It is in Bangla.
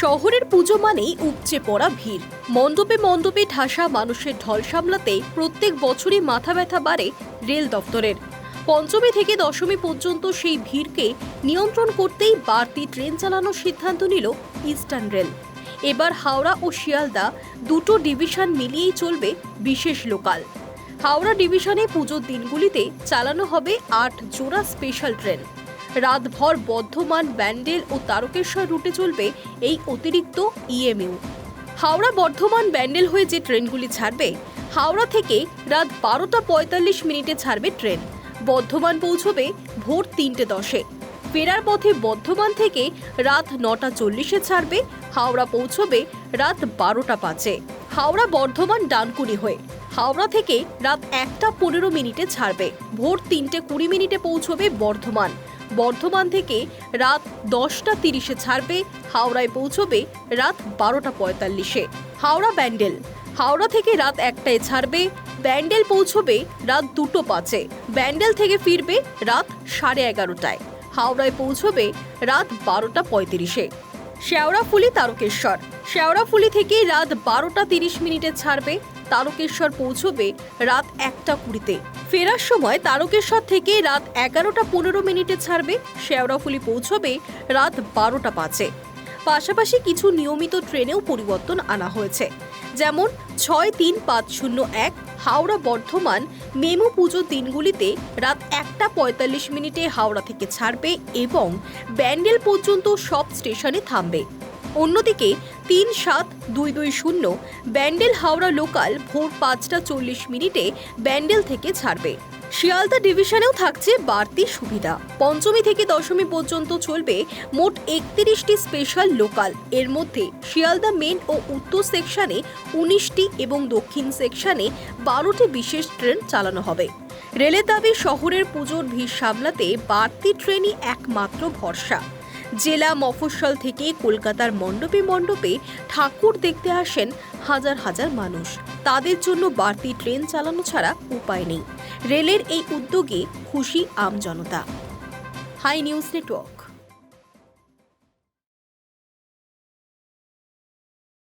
শহরের পুজো মানেই উপচে পড়া ভিড়। মণ্ডপে মণ্ডপে ঠাসা মানুষের ঢল সামলাতে প্রত্যেক বছরই মাথা ব্যথা বাড়ে রেল দপ্তরের। পঞ্চমী থেকে দশমী পর্যন্ত সেই ভিড়কে নিয়ন্ত্রণ করতেই বাড়তি ট্রেন চালানোর সিদ্ধান্ত নিল ইস্টার্ন রেল। এবার হাওড়া ও শিয়ালদা দুটো ডিভিশন মিলিয়েই চলবে বিশেষ লোকাল। হাওড়া ডিভিশনে পুজোর দিনগুলিতে চালানো হবে আট জোড়া স্পেশাল ট্রেন। রাতভর বর্ধমান, ব্যান্ডেল ও তারকেশ্বর রুটে চলবে এই অতিরিক্ত ইএমইউ হাওড়া, বর্ধমান, ব্যান্ডেল হয়ে যে ট্রেনগুলি ছাড়বে, হাওড়া থেকে রাত বারোটা পঁয়তাল্লিশ মিনিটে ছাড়বে ট্রেন। বর্ধমান পৌঁছবে ভোর তিনটে দশে। ফেরার পথে বর্ধমান থেকে রাত নটা চল্লিশে ছাড়বে, হাওড়া পৌঁছবে রাত বারোটা পাঁচে। হাওড়া, বর্ধমান, ডানকুনি হয়ে। হাওড়া থেকে রাত একটা পনেরো মিনিটে ছাড়বে, ভোর তিনটে কুড়ি মিনিটে পৌঁছবে বর্ধমান। বর্ধমান থেকে রাত দশটা তিরিশে ছাড়বে, হাওড়ায় পৌঁছবে রাত বারোটা পঁয়তাল্লিশে। হাওড়া ব্যান্ডেল, হাওড়া থেকে রাত একটায় ছাড়বে, ব্যান্ডেল পৌঁছবে রাত দুটো পাঁচে। ব্যান্ডেল থেকে ফিরবে রাত সাড়ে এগারোটায়। হাওড়ায় পৌঁছবে রাত বারোটা পঁয়ত্রিশে। শেওড়াফুলি তারকেশ্বর, শেওড়াফুলি থেকে রাত বারোটা তিরিশ মিনিটে ছাড়বে তারকেশ্বর পৌঁছবে রাত একটা কুড়িতে। ফেরার সময় তারকেশ্বর থেকে রাত এগারোটা পনেরো মিনিটে ছাড়বে শেওড়াফুলি পৌঁছবে রাত বারোটা পাঁচে। পাশাপাশি কিছু নিয়মিত ট্রেনেও পরিবর্তন আনা হয়েছে। যেমন ছয় তিন পাঁচ শূন্য এক হাওড়া বর্ধমান মেমো পুজোর দিনগুলিতে রাত একটা পঁয়তাল্লিশ মিনিটে হাওড়া থেকে ছাড়বে এবং ব্যান্ডেল পর্যন্ত সব স্টেশনে থামবে। অন্যদিকে তিন সাত দুই দুই শূন্য ব্যান্ডেল হাওড়া লোকাল ভোর পাঁচটা চল্লিশ মিনিটে ব্যান্ডেল থেকে ছাড়বে। শিয়ালদা ডিভিশনেও থাকছে বাড়তি সুবিধা। পঞ্চমী থেকে দশমী পর্যন্ত চলবে মোট একত্রিশটি স্পেশাল লোকাল। এর মধ্যে শিয়ালদা মেন ও উত্তর সেকশনে উনিশটি এবং দক্ষিণ সেকশনে বারোটি বিশেষ ট্রেন চালানো হবে। রেলের দাবি, শহরের পুজোর ভিড় সামলাতে বাড়তি ট্রেনই একমাত্র ভরসা। জেলা মফস্বল থেকে কলকাতার মণ্ডপে মণ্ডপে ঠাকুর দেখতে আসেন হাজার হাজার মানুষ। তাদের জন্য বাড়তি ট্রেন চালানো ছাড়া উপায় নেই। রেলের এই উদ্যোগে খুশি আমজনতা হাই নিউজ নেটওয়ার্ক।